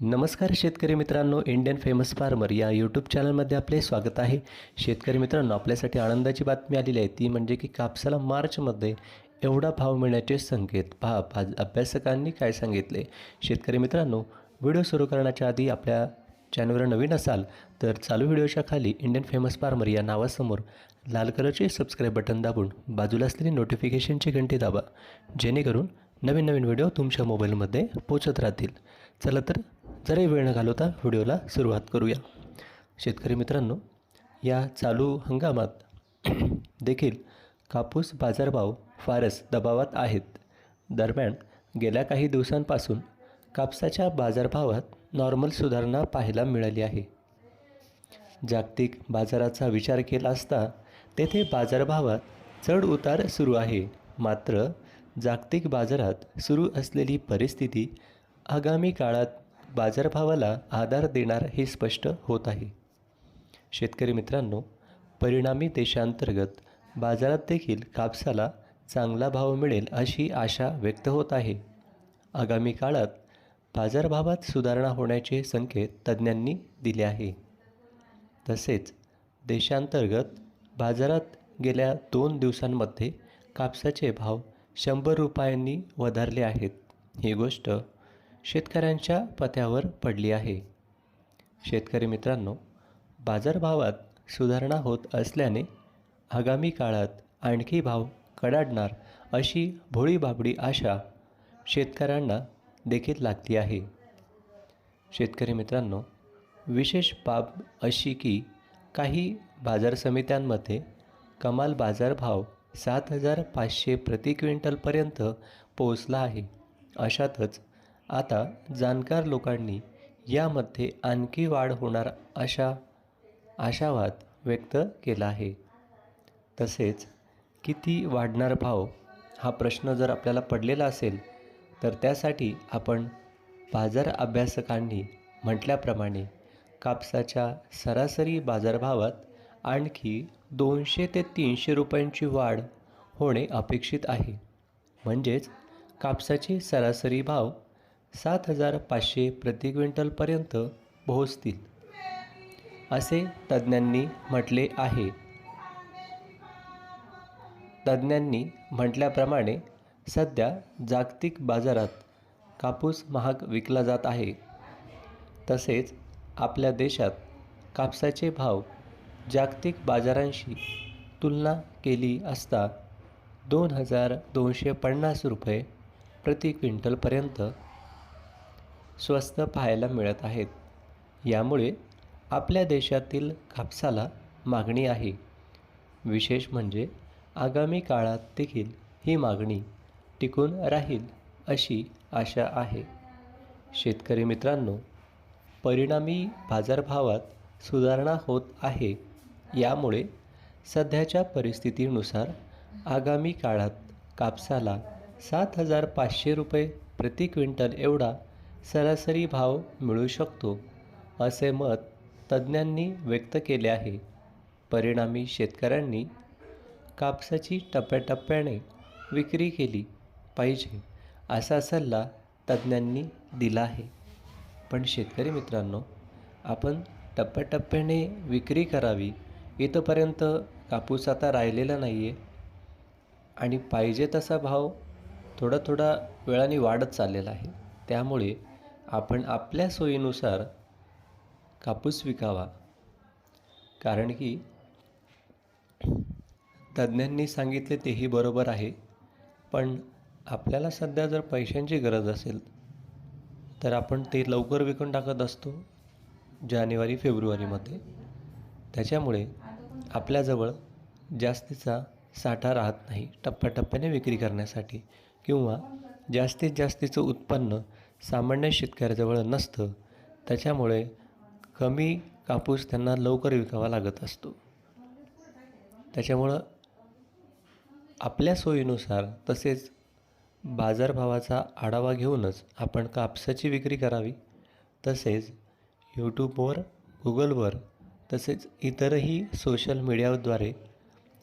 नमस्कार शेतकरी मित्रांनो इंडियन फेमस फार्मर या यूट्यूब चॅनलमध्ये आपले स्वागत आहे. शेतकरी मित्रांनो आपल्यासाठी आनंदाची बातमी आलेली आहे. ती म्हणजे की कापसाला मार्चमध्ये एवढा भाव मिळण्याचे संकेत. पहा आज अभ्यासकांनी काय सांगितले? शेतकरी मित्रांनो व्हिडिओ सुरू करण्याच्या आधी आपल्या चॅनलवर नवीन असाल तर चालू व्हिडिओच्या खाली इंडियन फेमस फार्मर या नावासमोर लाल कलरचे सबस्क्राईब बटन दाबून बाजूला असलेली नोटिफिकेशनची घंटी दाबा. जेणेकरून नवीन नवीन व्हिडिओ तुमच्या मोबाईलमध्ये पोचत राहतील. चला तर जरी वेळ न घालवता व्हिडिओला सुरुवात करूया. शेतकरी मित्रांनो या चालू हंगामात देखील कापूस बाजारभाव फारच दबावात आहेत. दरम्यान गेल्या काही दिवसांपासून कापसाच्या बाजारभावात नॉर्मल सुधारणा पाहायला मिळाली आहे. जागतिक बाजाराचा विचार केला असता तेथे बाजारभावात चढ उतार सुरू आहे. मात्र जागतिक बाजारात सुरू असलेली परिस्थिती आगामी काळात बाजारभावाला आधार देणार हे स्पष्ट होत आहे. शेतकरी मित्रांनो परिणामी देशांतर्गत बाजारात देखील कापसाला चांगला भाव मिळेल अशी आशा व्यक्त होत आहे. आगामी काळात बाजारभावात सुधारणा होण्याचे संकेत तज्ज्ञांनी दिले आहे. तसेच देशांतर्गत बाजारात गेल्या दोन दिवसांमध्ये कापसाचे भाव शंभर रुपयांनी वधारले आहेत. ही गोष्ट शेतकऱ्यांच्या पथ्यावर पडली आहे. शेतकरी मित्रांनो बाजारभावात सुधारणा होत असल्याने आगामी काळात आणखी भाव कडाडणार अशी भोळीबाबडी आशा शेतकऱ्यांना देखील लागली आहे. शेतकरी मित्रांनो विशेष बाब अशी की काही बाजार समित्यांमध्ये कमाल बाजारभाव सात हजार पाचशे प्रति क्विंटलपर्यंत पोहोचला आहे. अशातच आता जाणकार लोकांनी यामध्ये आणखी वाढ होणार अशा आशावाद व्यक्त केला आहे. तसेच किती वाढणार भाव हा प्रश्न जर आपल्याला पडलेला असेल तर त्यासाठी आपण बाजार अभ्यासकांनी म्हटल्याप्रमाणे कापसाच्या सरासरी बाजारभावात आणखी दोनशे ते तीनशे रुपयांची वाढ होणे अपेक्षित आहे. म्हणजेच कापसाचे सरासरी भाव सात हजार पाचशे प्रति क्विंटलपर्यंत पोहोचतील असे तज्ज्ञांनी म्हटले आहे. तज्ज्ञांनी म्हटल्याप्रमाणे सध्या जागतिक बाजारात कापूस महाग विकला जात आहे. तसेच आपल्या देशात कापसाचे भाव जागतिक बाजारांशी तुलना केली असता दोन हजार दोनशे पन्नास रुपये प्रति क्विंटलपर्यंत स्वस्त पाहायला मिळत आहेत. यामुळे आपल्या देशातील कापसाला मागणी आहे. विशेष म्हणजे आगामी काळात देखील ही मागणी टिकून राहील अशी आशा आहे. शेतकरी मित्रांनो परिणामी बाजारभावात सुधारणा होत आहे. यामुळे सध्याच्या परिस्थितीनुसार आगामी काळात कापसाला सात हजार पाचशे रुपये प्रति क्विंटल एवढा सरासरी भाव मिळू शकतो असे मत तज्ज्ञांनी व्यक्त केले आहे. परिणामी शेतकऱ्यांनी कापसाची टप्प्याटप्प्याने विक्री केली पाहिजे असा सल्ला तज्ज्ञांनी दिला आहे. पण शेतकरी मित्रांनो आपण टप्प्याटप्प्याने विक्री करावी इथंपर्यंत कापूस आता राहिलेला नाही आहे आणि पाहिजे तसा भाव थोडा थोडा वेळाने वाढत चाललेला आहे. त्यामुळे आपण आपल्या सोयीनुसार कापूस विकावा. कारण की तज्ज्ञांनी सांगितले तेही बरोबर आहे. पण आपल्याला सध्या जर पैशांची गरज असेल तर आपण ते लवकर विकून टाकत असतो जानेवारी फेब्रुवारीमध्ये. त्याच्यामुळे आपल्याजवळ जास्तीचा साठा राहत नाही टप्प्याटप्प्याने विक्री करण्यासाठी किंवा जास्तीत जास्तीचं उत्पन्न सामान्य शेतकऱ्याजवळ नसतं. त्याच्यामुळे कमी कापूस त्यांना लवकर विकावा लागत असतो. त्याच्यामुळं आपल्या सोयीनुसार तसेच बाजारभावाचा आढावा घेऊनच आपण कापसाची विक्री करावी. तसेच यूट्यूबवर गुगलवर तसेच इतरही सोशल मीडियाद्वारे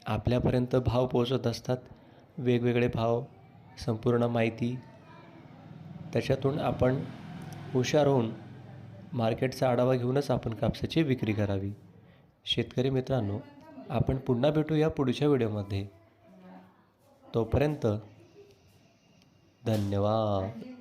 आपल्यापर्यंत भाव पोचत असतात. वेगवेगळे भाव संपूर्ण माहिती त्याच्यातून आपण हुशार होऊन मार्केटचा आढावा घेऊनच आपण कापसाची विक्री करावी. शेतकरी मित्रांनो आपण पुन्हा भेटू या पुढच्या व्हिडिओमध्ये. तोपर्यंत धन्यवाद.